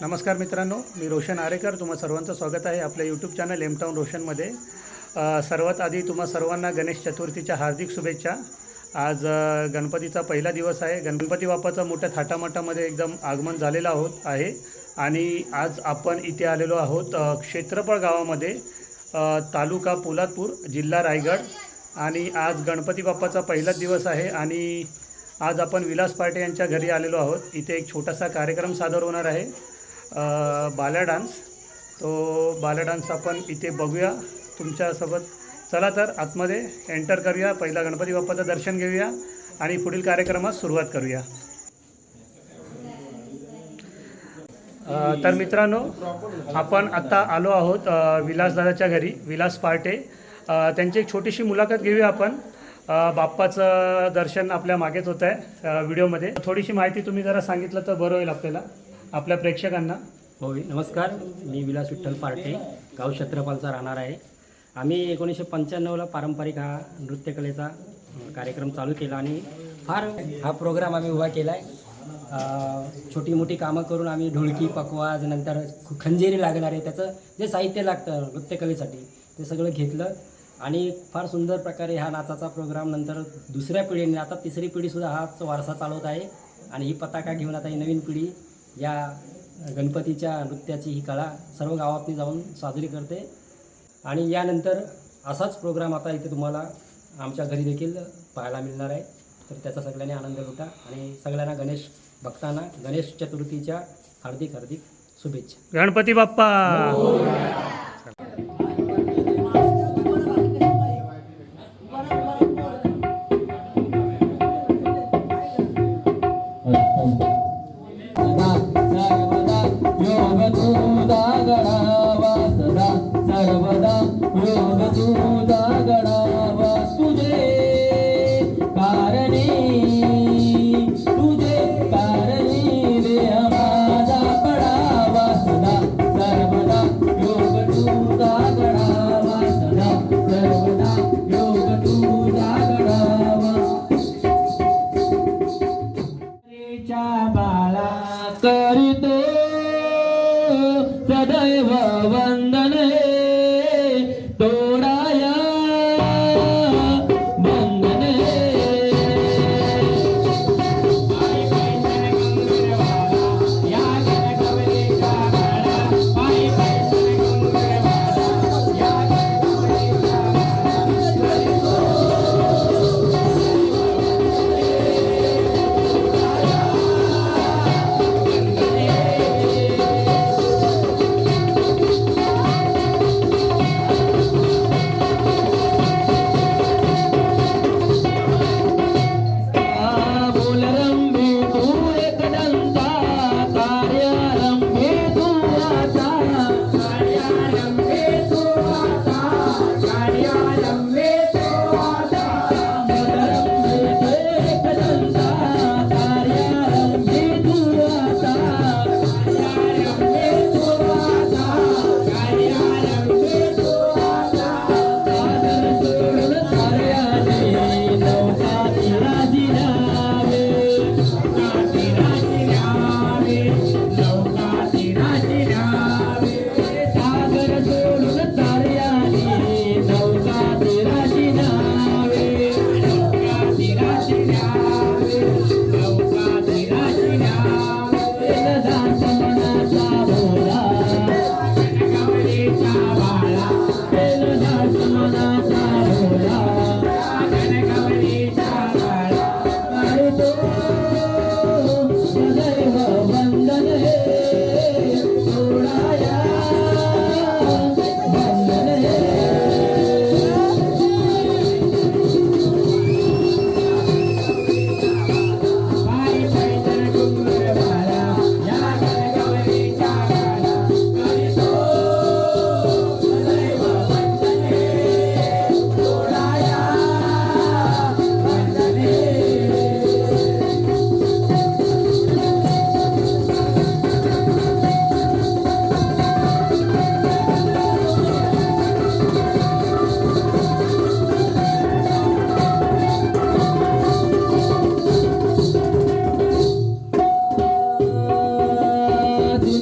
नमस्कार मित्रांनो मी रोशन आरेकर. तुम्हा सर्वांचं स्वागत आहे आपल्या यूट्यूब चॅनल एमटाऊन रोशनमध्ये सर्वात आधी तुम्हा सर्वांना गणेश चतुर्थीच्या हार्दिक शुभेच्छा. आज गणपतीचा पहिला दिवस आहे. गणपती बाप्पाचं मोठ्या थाटामाटामध्ये एकदम आगमन झालेलं आहोत आहे. आणि आज आपण इथे आलेलो आहोत क्षेत्रफळ गावामध्ये तालुका पोलादपूर जिल्हा रायगड. आणि आज गणपती बाप्पाचा पहिलाच दिवस आहे आणि आज आपण विलास पाटे यांच्या घरी आलेलो आहोत. इथे एक छोटासा कार्यक्रम सादर होणार आहे. बाल्या डान्स. तो बाल्या डान्स आपण इथे बघूया. तुमच्यासोबत चला तर आतमध्ये एंटर करूया. पहिला गणपती बाप्पाचं दर्शन घेऊया आणि पुढील कार्यक्रमास सुरुवात करूया. तर मित्रांनो आपण आत्ता आलो आहोत विलास विलासदादाच्या घरी विलास पार्टे. त्यांची एक छोटीशी मुलाखत घेऊया आपण. बाप्पाचं दर्शन आपल्या मागेच होत आहे व्हिडिओमध्ये. थोडीशी माहिती तुम्ही जरा सांगितलं तर बरं होईल आपल्याला. आपल्या प्रेक्षकांना. होय नमस्कार. मी विलास विठ्ठल पार्टे गाव छत्रपालचा राहणार आहे. आम्ही एकोणीसशे पंच्याण्णवला पारंपरिक हा नृत्यकलेचा कार्यक्रम चालू केला आणि फार हा प्रोग्राम आम्ही उभा केला आहे छोटी मोठी कामं करून आम्ही ढोलकी पकवाज नंतर खंजेरी लागणार आहे. त्याचं जे साहित्य लागतं नृत्यकलेसाठी ते सगळं घेतलं. आणि फार सुंदर प्रकारे हा नाचाचा प्रोग्राम नंतर दुसऱ्या पिढीने आता तिसरी पिढीसुद्धा हाच वारसा चालवत आहे. आणि ही पताका घेऊन आता ही नवीन पिढी या गणपतीच्या नृत्याची ही कला सर्व गावातनी जाऊन साजरी करते. आणि यानंतर असाच प्रोग्राम आता इथे तुम्हाला आमच्या घरी देखील पाहायला मिळणार आहे. तर त्याचा सगळ्यांनी आनंद लुटा आणि सगळ्यांना गणेश भक्तांना गणेश चतुर्थीच्या हार्दिक हार्दिक शुभेच्छा. गणपती बाप्पा!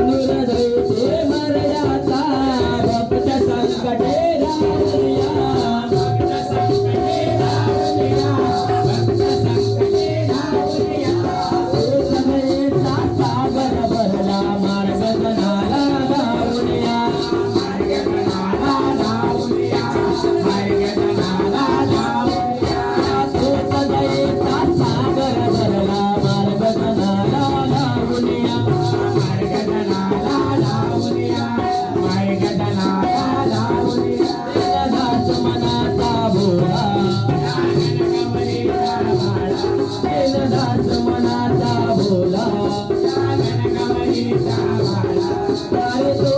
दैते मर्यादा भक्त संकटे Jesus.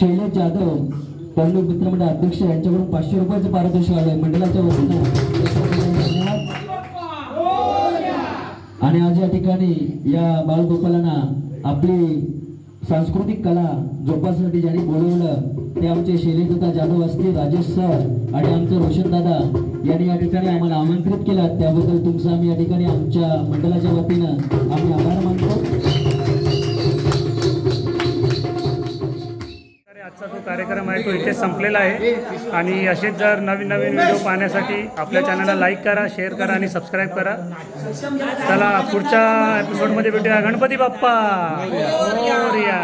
शैलेश जाधव पांडू मित्रमंडळ अध्यक्ष यांच्याकडून पाचशे रुपयाचं पारितोषिक आलंय मंडळाच्या वतीनं. आणि आज या ठिकाणी या बालगोपालांना आपली सांस्कृतिक कला जोपासण्यासाठी ज्यांनी बोलवलं ते आमचे शैलेशदादा जाधव असतील राजेश सर आणि आमचे रोशन दादा यांनी या ठिकाणी आम्हाला आमंत्रित केलं. त्याबद्दल तुमचं आम्ही या ठिकाणी आमच्या मंडळाच्या वतीनं आम्ही आभार मानतो. आजचा जो कार्यक्रम आहे तो इथे संपलेला आहे. आणि असेच जर नवीन नवीन व्हिडिओ पाहण्यासाठी आपल्या चॅनलला लाईक करा शेअर करा आणि सबस्क्राईब करा. चला पुढच्या एपिसोडमध्ये भेटूया. गणपती बाप्पा. हो, मोरया